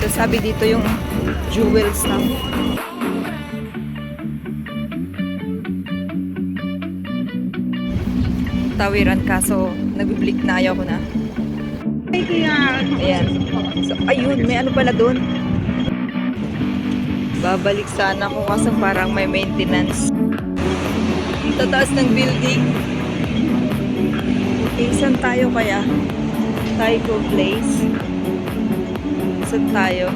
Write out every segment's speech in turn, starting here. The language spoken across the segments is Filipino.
So sabi dito yung jewels na tawiran kaso nagbi-blink na ayaw ko na. Ayan. So, ayun, may ano pala doon. Babalik sana ako kasi parang may maintenance. Ang tataas ng building. Okay, saan tayo kaya? Taiko Place. Saan tayo?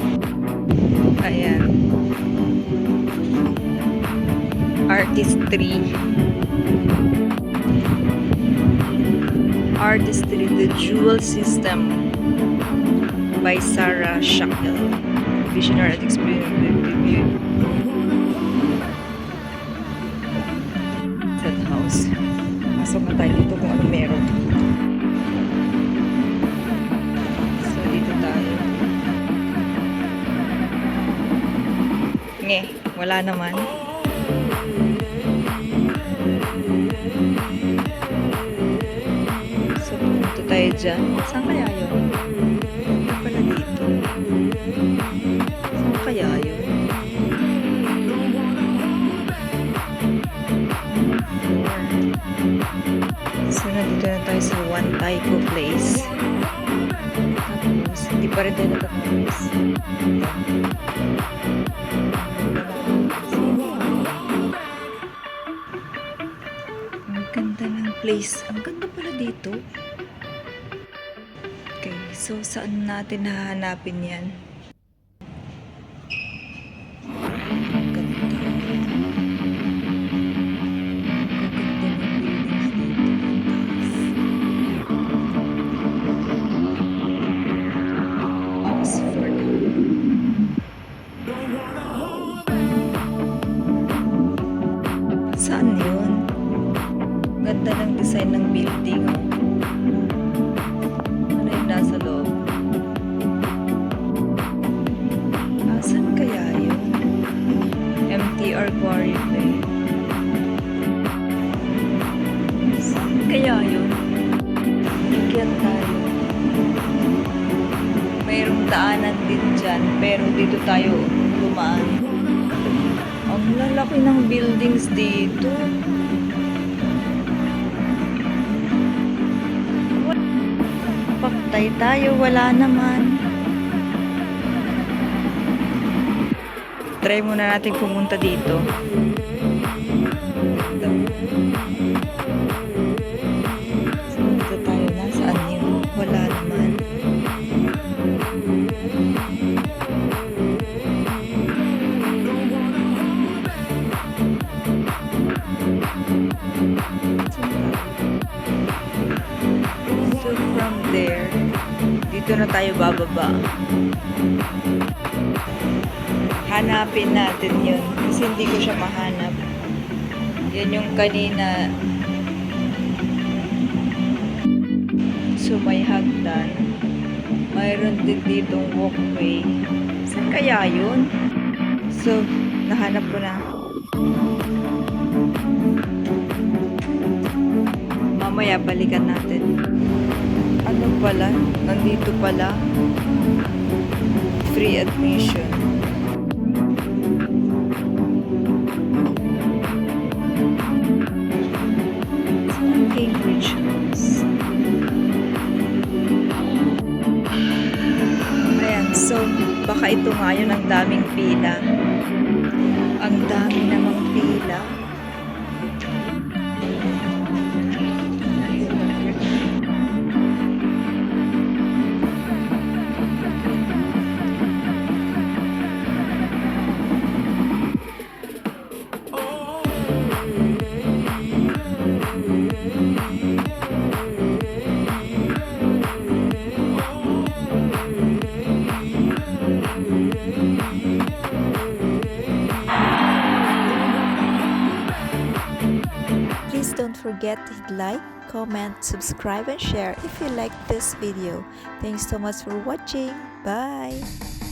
Ayan. Artistry. Artistry, The Jewel System by Sarah Shackle. Visionary at Experience Review. Nge, wala naman. So, pumunta tayo dyan. Saan kaya yun? Ano pala dito? Saan kaya yun? So, nandito na tayo sa One Taiko Place. Pa rin tayo nakapagpapis. Ang ganda ng place. Ang ganda pala dito. Okay, so saan natin hahanapin yan? Saan yun? Ganda ng design ng building. Ano yung nasa loob? Asan kaya yun? MTR Quarry Bay. Saan kaya yun? Bigyan tayo. Mayroong daanan din dyan, pero dito tayo dumaan. Ang lalaki ng buildings dito. Paktay tayo, wala naman. Try muna natin pumunta dito. Na tayo bababa. Hanapin natin yun. Kasi hindi ko siya mahanap. Yan yung kanina. So may hagdan. Mayroon din ditong walkway. Saan kaya yun? So, nahanap ko na. Mamaya balikan natin. Ano pala? Nandito pala. Free admission. Cambridge House? Ayan, so baka ito nga yun ang daming pila. Ang dami namang pila. Don't forget to hit like, comment, subscribe, and share if you like this video. Thanks so much for watching. Bye!